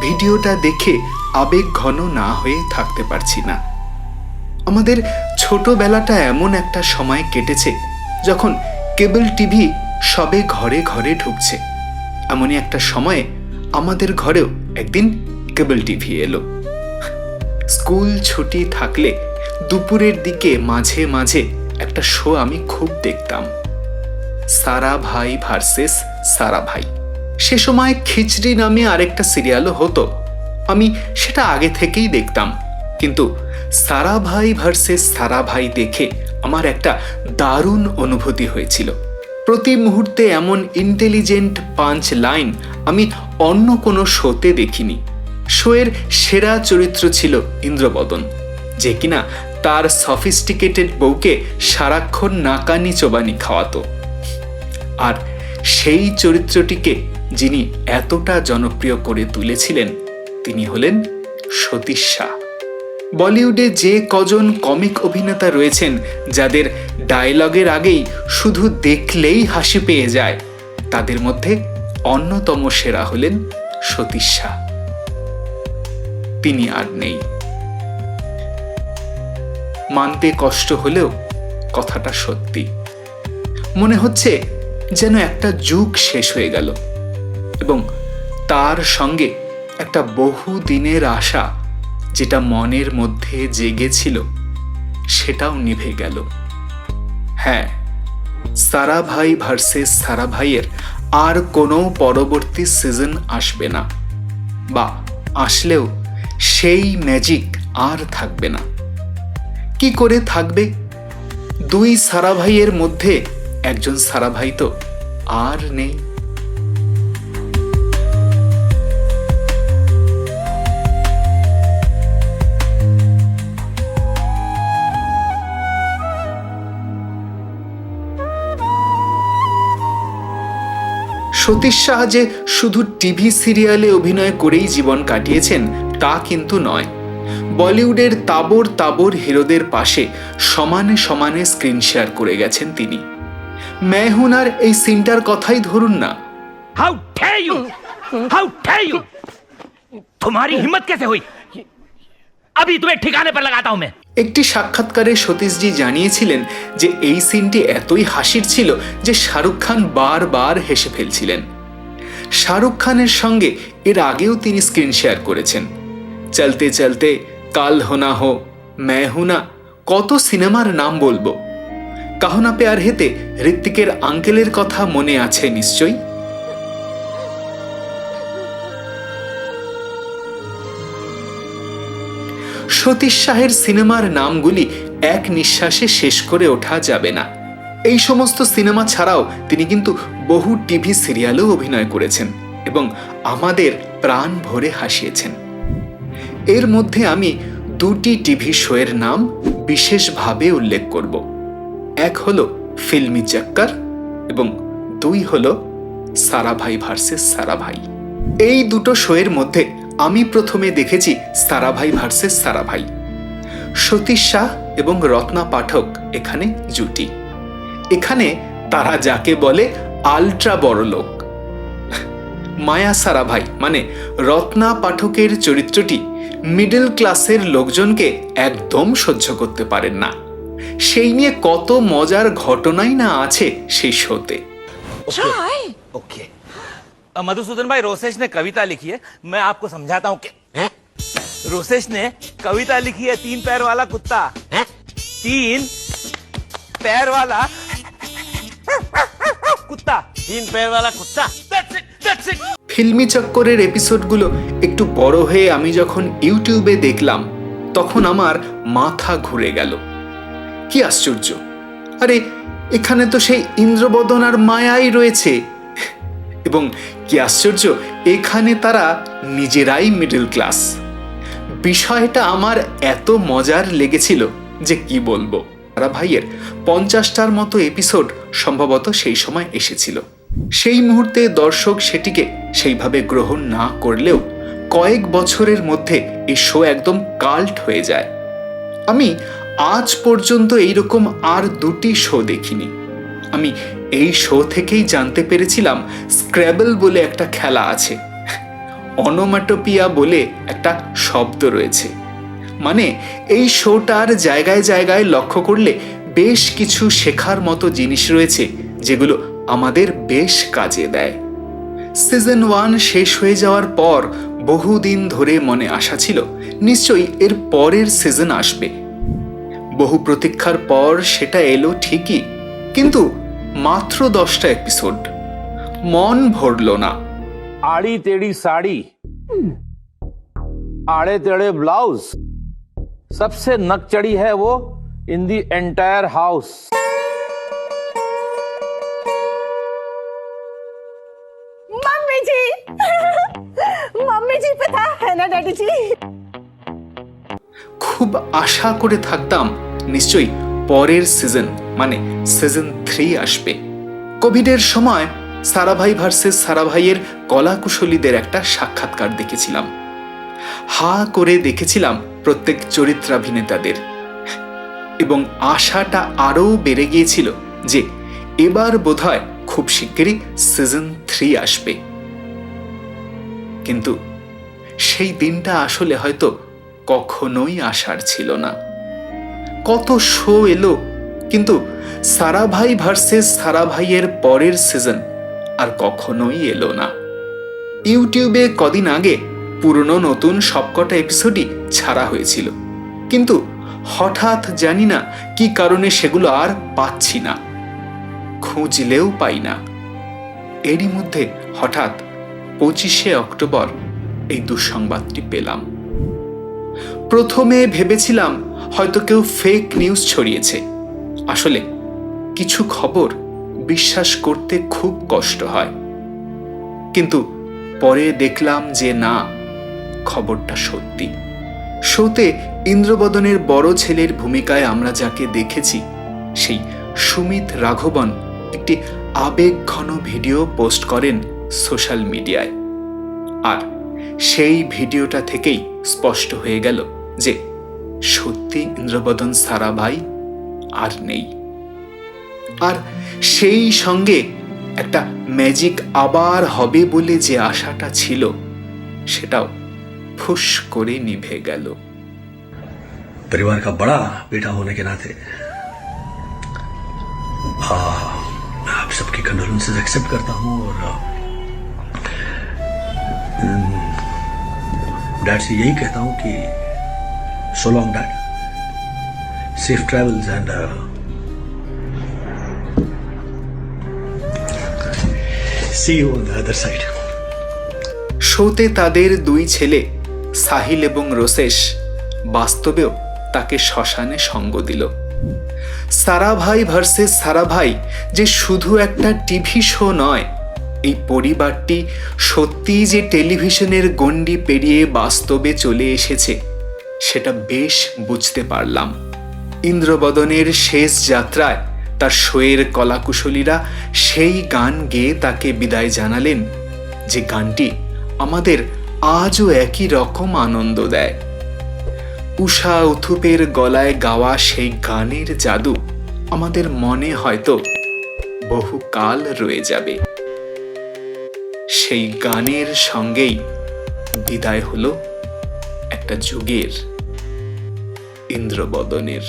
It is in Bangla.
ভিডিওটা দেখে আবেগ ঘন না হয়ে থাকতে পারছি না। আমাদের ছোটবেলাটা এমন একটা সময় কেটেছে যখন কেবল টিভি সবে ঘরে ঘরে ঢুকছে। এমনই একটা সময়ে আমাদের ঘরেও একদিন কেবল টিভি এলো। স্কুল ছুটি থাকলে দুপুরের দিকে মাঝে মাঝে একটা শো আমি খুব দেখতাম। সারা ভাই ভার্সেস সারা ভাই। সে সময় খিচড়ি নামে আরেকটা সিরিয়ালও হতো। আমি সেটা আগে থেকেই দেখতাম। কিন্তু সারা ভাই ভার্সেস সারা ভাই দেখে আমার একটা দারুণ অনুভূতি হয়েছিল। প্রতি মুহূর্তে এমন ইন্টেলিজেন্ট পাঞ্চ লাইন আমি অন্য কোনো শোতে দেখিনি। শোয়ের সেরা চরিত্র ছিল ইন্দ্রবদন, যে কিনা তার সফিস্টিকেটেড বউকে সারাক্ষণ নাকানি চোবানি খাওয়াতো। আর সেই চরিত্রটিকে যিনি এতটা জনপ্রিয় করে তুলেছিলেন, তিনি হলেন সতীশ শাহ। বলিউডে যে কজন কমিক অভিনেতা রয়েছেন, যাদের ডায়লগের আগেই শুধু দেখলেই হাসি পেয়ে যায়, তাদের মধ্যে অন্যতম সেরা হলেন সতীশ শাহ। তিনি আর নেই। মানতে কষ্ট হলেও কথাটা সত্যি। মনে হচ্ছে যেন একটা যুগ শেষ হয়ে গেল এবং তার সঙ্গে একটা বহু দিনের আশা যেটা মনের মধ্যে জেগেছিল সেটাও নিভে গেল। হ্যাঁ সারা ভাই ভার্সেস সারা ভাইয়ের আর কোনো পরবর্তী সিজন আসবে না বা আসলেও সেই ম্যাজিক আর থাকবে না। কি করে থাকবে? দুই সারা ভাইয়ের মধ্যে একজন সারা ভাই তো আর নেই। সতীশ শাহ যে শুধু টিভি সিরিয়ালে অভিনয় করেই জীবন কাটিয়েছেন তা কিন্তু নয়। বলিউডের তাবর তাবর হিরোদের পাশে সমানে সমানে স্ক্রিন শেয়ার করে গেছেন তিনি। মেহনার এই সিনটার কথাই ধরুন না। হাউ ইউ হাউ ইউ তোমারি হিম্মত কেসে হই? তুমি ঠিকানে পর লাগাতা হুম। একটি সাক্ষাৎকারে সতীশজি জানিয়েছিলেন যে এই সিনটি এতই হাসির ছিল যে শাহরুখ খান বারবার হেসে ফেলছিলেন। শাহরুখ খানের সঙ্গে এর আগেও তিনি স্ক্রিন শেয়ার করেছেন। চলতে চলতে কাল হোনা হো ম্যা হুনা কত সিনেমার নাম বলব? কাহনা পেয়ার হেতে ঋত্বিকের আঙ্কেলের কথা মনে আছে নিশ্চয়ই? সতীশ শাহের সিনেমার নামগুলি এক নিঃশ্বাসে শেষ করে ওঠা যাবে না। এই সমস্ত সিনেমা ছাড়াও তিনি কিন্তু বহু টিভি সিরিয়ালেও অভিনয় করেছেন এবং আমাদের প্রাণ ভরে হাসিয়েছেন। এর মধ্যে আমি দুটি টিভি শোয়ের নাম বিশেষভাবে উল্লেখ করব। এক হলো ফিল্মি চক্কর এবং দুই হলো সারাভাই ভার্সেস সারাভাই এই দুটো শোয়ের মধ্যে আমি প্রথমে দেখেছি সারাভাই ভার্সেস সারাভাই সতীশ শাহ এবং রত্না পাঠক এখানে জুটি। এখানে তারা যাকে বলে আলট্রা বড় লোক। মায়া সারাভাই মানে রত্না পাঠকের চরিত্রটি মিডল ক্লাসের লোকজনকে একদম সহ্য করতে পারেন না সেই নিয়ে কত মজার ঘটনাই না আছে সেই শোতে ओके अ, मधुसूदन भाई रोसेश ने कविता लिखी है मैं आपको समझाता हूँ कि रोसेश ने कविता लिखी है तीन पैर वाला कुत्ता तीन पैर वाला कुत्ता तीन पैर वाला कुत्ता ফিল্মি চক্করের এপিসোডগুলো একটু বড় হয়ে আমি যখন ইউটিউবে দেখলাম, তখন আমার মাথা ঘুরে গেল। কি আশ্চর্য! আরে, এখানে তো সেই ইন্দ্রবদন আর মায়াই রয়েছে। এবং কি আশ্চর্য, এখানে তারা নিজেরাই মিডল ক্লাস। বিষয়টা আমার এত মজার লেগেছিল যে কি বলব। তারা ভাইয়ের পঞ্চাশটার মতো এপিসোড সম্ভবত সেই সময় এসেছিল। সেই মুহূর্তে দর্শক সেটিকে সেইভাবে গ্রহণ না করলেও কয়েক বছরের মধ্যে এই শো একদম কাল্ট হয়ে যায়। আমি আজ পর্যন্ত এইরকম আর দুটি শো দেখিনি। আমি এই শো থেকেই জানতে পেরেছিলাম স্ক্র্যাবল বলে একটা খেলা আছে। অনোমাটোপিয়া বলে একটা শব্দ রয়েছে। মানে এই শোটার জায়গায় জায়গায় লক্ষ্য করলে বেশ কিছু শেখার মতো জিনিস রয়েছে যেগুলো আমাদের বেশ কাজে দেয় সিজন ওয়ান শেষ হয়ে যাওয়ার পর বহুদিন ধরে মনে আশা ছিল নিশ্চয়ই এর পরের সিজন আসবে বহু প্রতীক্ষার পর সেটা এলো ঠিকই কিন্তু মাত্র দশটা এপিসোড মন ভরল না आड़ी टेढ़ी साड़ी आड़े टेढ़े ब्लाउज सबसे नक चढ़ी है वो इन दी एंटायर हाउस কাটেছি। খুব আশা করে থাকতাম, নিশ্চয়ই পরের সিজন মানে সিজন থ্রি আসবে। কোভিডের সময় সারাভাই ভার্সেস সারাভাইয়ের কলা কুশলীদের একটা সাক্ষাৎকার দেখেছিলাম। হা করে দেখেছিলাম প্রত্যেক চরিত্রাভিনেতাদের। এবং আশাটা আরও বেড়ে গিয়েছিল যে এবার বোধহয় খুব শিগগিরই সিজন থ্রি আসবে। কিন্তু সেই দিনটা আসলে হয়তো কখনোই আসার ছিল না। কত শো এলো, কিন্তু সারাভাই ভার্সেস সারাভাইয়ের পরের সিজন আর কখনোই এলো না। ইউটিউবে কদিন আগে পুরনো নতুন সবকটা এপিসোডই ছাড়া হয়েছিল, কিন্তু হঠাৎ জানি না কি কারণে সেগুলো আর পাচ্ছি না, খুঁজলেও পাই না। এরই মধ্যে হঠাৎ পঁচিশে অক্টোবর এই দুঃসংবাদটি পেলাম। প্রথমে ভেবেছিলাম হয়তো কেউ ফেক নিউজ ছড়িয়েছে। আসলে কিছু খবর বিশ্বাস করতে খুব কষ্ট হয়। কিন্তু পরে দেখলাম যে না, খবরটা সত্যি। শোতে ইন্দ্রবদনের বড় ছেলের ভূমিকায় আমরা যাকে দেখেছি, সেই সুমিত রাঘবন একটি আবেগ ঘন ভিডিও পোস্ট করেন সোশ্যাল মিডিয়ায়। আর সেই ভিডিওটা থেকেই স্পষ্ট হয়ে গেল যে সত্যি ইন্দ্রবদন সারাভাই আর নেই আর সেই সঙ্গে একটা ম্যাজিক আবার হবে বলে যে আশাটা ছিল সেটাও ফুস করে নিভে গেল परिवार का बड़ा बेटा होने के नाते हाँ मैं आप सबकी कंडोलेंसेस एक्सेप्ट करता हूँ और डैड से यही कहता हूँ कि so long dad safe travels and see you on the other side শোতে তাদের দুই ছেলে সাহিল এবং রোসেশ বাস্তবেও তাকে শ্মশানে সঙ্গ দিল সারাভাই ভার্সেস সারাভাই যে শুধু একটা টিভি শো নয় এই পরিবারটি সত্যিই যে টেলিভিশনের গণ্ডি পেরিয়ে বাস্তবে চলে এসেছে, সেটা বেশ বুঝতে পারলাম। ইন্দ্রবদনের শেষ যাত্রায় তার শোয়ের কলাকুশলীরা সেই গান গেয়ে তাকে বিদায় জানালেন, যে গানটি আমাদের আজও একই রকম আনন্দ দেয়। উষা উথুপের গলায় গাওয়া সেই গানের জাদু আমাদের মনে হয়তো বহুকাল রয়ে যাবে। সেই গানের সঙ্গেই বিদায় হল একটা যুগের ইন্দ্রবদনের।